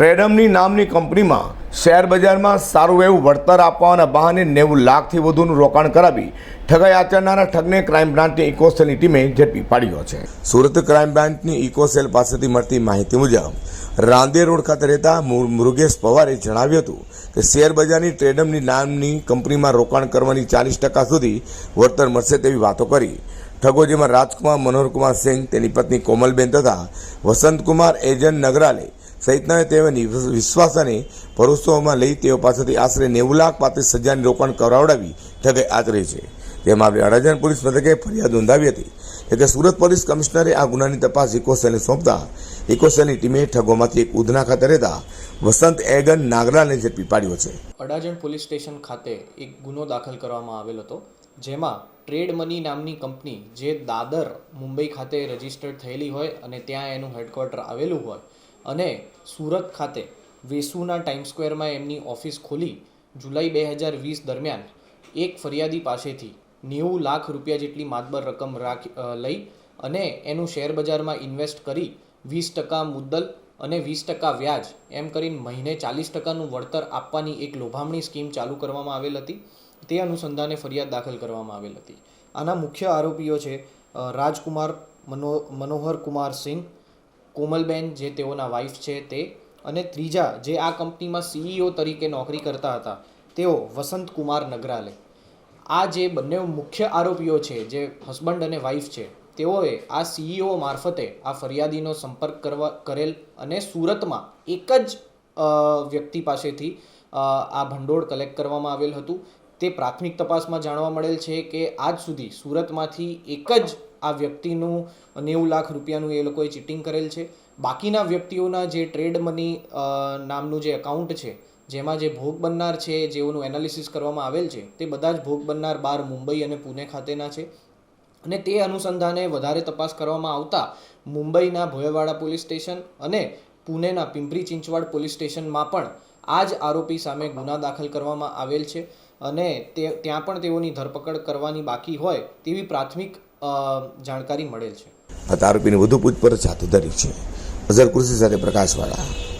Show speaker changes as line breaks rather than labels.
ટ્રેડમની નામની કંપનીમાં શેર બજારમાં સારું એવું વળતર આપવાના બહાને નેવું લાખથી વધુનું રોકાણ કરાવી ઠગાઈ આચરનારા ઠગને ક્રાઇમ બ્રાન્ચની ઇકોસેલની ટીમે ઝડપી પાડ્યો છે. સુરત ક્રાઇમ બ્રાન્ચની ઇકોસેલ પાસેથી મળતી માહિતી મુજબ, રાંદે રોડ ખાતે રહેતા મૃગેશ પવારે જણાવ્યું હતું કે શેર બજારની ટ્રેડમની નામની કંપનીમાં રોકાણ કરવાની ચાલીસ ટકા સુધી વળતર મળશે તેવી વાતો કરી. ઠગો જેમાં રાજકુમાર મનોહરકુમાર સિંહ તેની પત્ની કોમલબેન તથા વસંતકુમાર એજન્ટ નગરાલે સહિતના તેઓની વિશ્વાસ અને ભરોસોમાં લઈ તેઓ પાસેથી આશરે નેવું લાખ પાંત્રીસ હજારની રોકાણ કરાવડાવી ઠગે આચરી છે. જેમાં અડાજણ પોલીસ મથકે ફરિયાદ નોંધાવી હતી એટલે સુરત પોલીસ કમિશનરે આ ગુનાની તપાસ ઇકોસેલને સોંપતા ઇકોસેલની ટીમે ઠગોમાંથી એક ઉધના ખાતે રહેતા વસંત એગન નાગરાને ઝડપી પાડ્યો છે.
અડાજણ પોલીસ સ્ટેશન ખાતે એક ગુનો દાખલ કરવામાં આવેલ હતો, જેમાં ટ્રેડ મની નામની કંપની જે દાદર, મુંબઈ ખાતે રજીસ્ટર્ડ થયેલી હોય અને ત્યાં એનું હેડક્વાર્ટર આવેલું હોય અને સુરત ખાતે વેસુના ટાઈમ સ્ક્વેરમાં એમની ઓફિસ ખોલી જુલાઈ બે હજાર વીસ દરમિયાન એક ફરિયાદી પાસેથી નેવું લાખ રૂપિયા જેટલી માતબર રકમ રાખી લઈ અને એનું શેર બજારમાં ઇન્વેસ્ટ કરી વીસ ટકા મુદ્દલ અને વીસ ટકા વ્યાજ એમ કરીને મહિને ચાલીસ ટકાનું વળતર આપવાની એક લોભામણી સ્કીમ ચાલુ કરવામાં આવેલ હતી. તે અનુસંધાને ફરિયાદ દાખલ કરવામાં આવેલ હતી. આના મુખ્ય આરોપીઓ છે રાજકુમાર મનો, મનોહર કુમાર સિંહ કોમલબેન જે તેઓના વાઇફ છે તે અને ત્રીજા જે આ કંપનીમાં સીઈઓ તરીકે નોકરી કરતા હતા, તેઓ વસંત કુમાર નગરાલે. આ જે બંને મુખ્ય આરોપીઓ છે, જે હસબન્ડ અને વાઇફ છે, તેઓએ આ સીઈઓ મારફતે આ ફરિયાદીનો સંપર્ક કરવા કરેલ અને સુરતમાં એક જ વ્યક્તિ પાસેથી આ ભંડોળ કલેક્ટ કરવામાં આવેલ હતું. તે પ્રાથમિક તપાસમાં જાણવા મળેલ છે કે આજ સુધી સુરતમાંથી એક જ આ વ્યક્તિનું નેવું લાખ રૂપિયાનું એ લોકોએ ચીટિંગ કરેલ છે. બાકીના વ્યક્તિઓના જે ટ્રેડ મની નામનું જે એકાઉન્ટ છે, જેમાં જે ભોગ બનનાર છે, જેઓનું એનાલિસિસ કરવામાં આવેલ છે, તે બધા જ ભોગ બનનાર બાર મુંબઈ અને પુણે ખાતેના છે. અને તે અનુસંધાને વધારે તપાસ કરવામાં આવતા મુંબઈના ભોયવાડા પોલીસ સ્ટેશન અને પુણેના પિંપરી ચિંચવાડ પોલીસ સ્ટેશનમાં પણ આ જ આરોપી સામે ગુના દાખલ કરવામાં આવેલ છે. અને તે, ત્યાં પણ તેઓની ધરપકડ કરવાની બાકી હોય તેવી પ્રાથમિક જાણકારી મળેલ છે.
આરોપીની વધુ પૂછપરછ હાથ ધરી છે. અઝર કૃષિ સાથે પ્રકાશવાળા.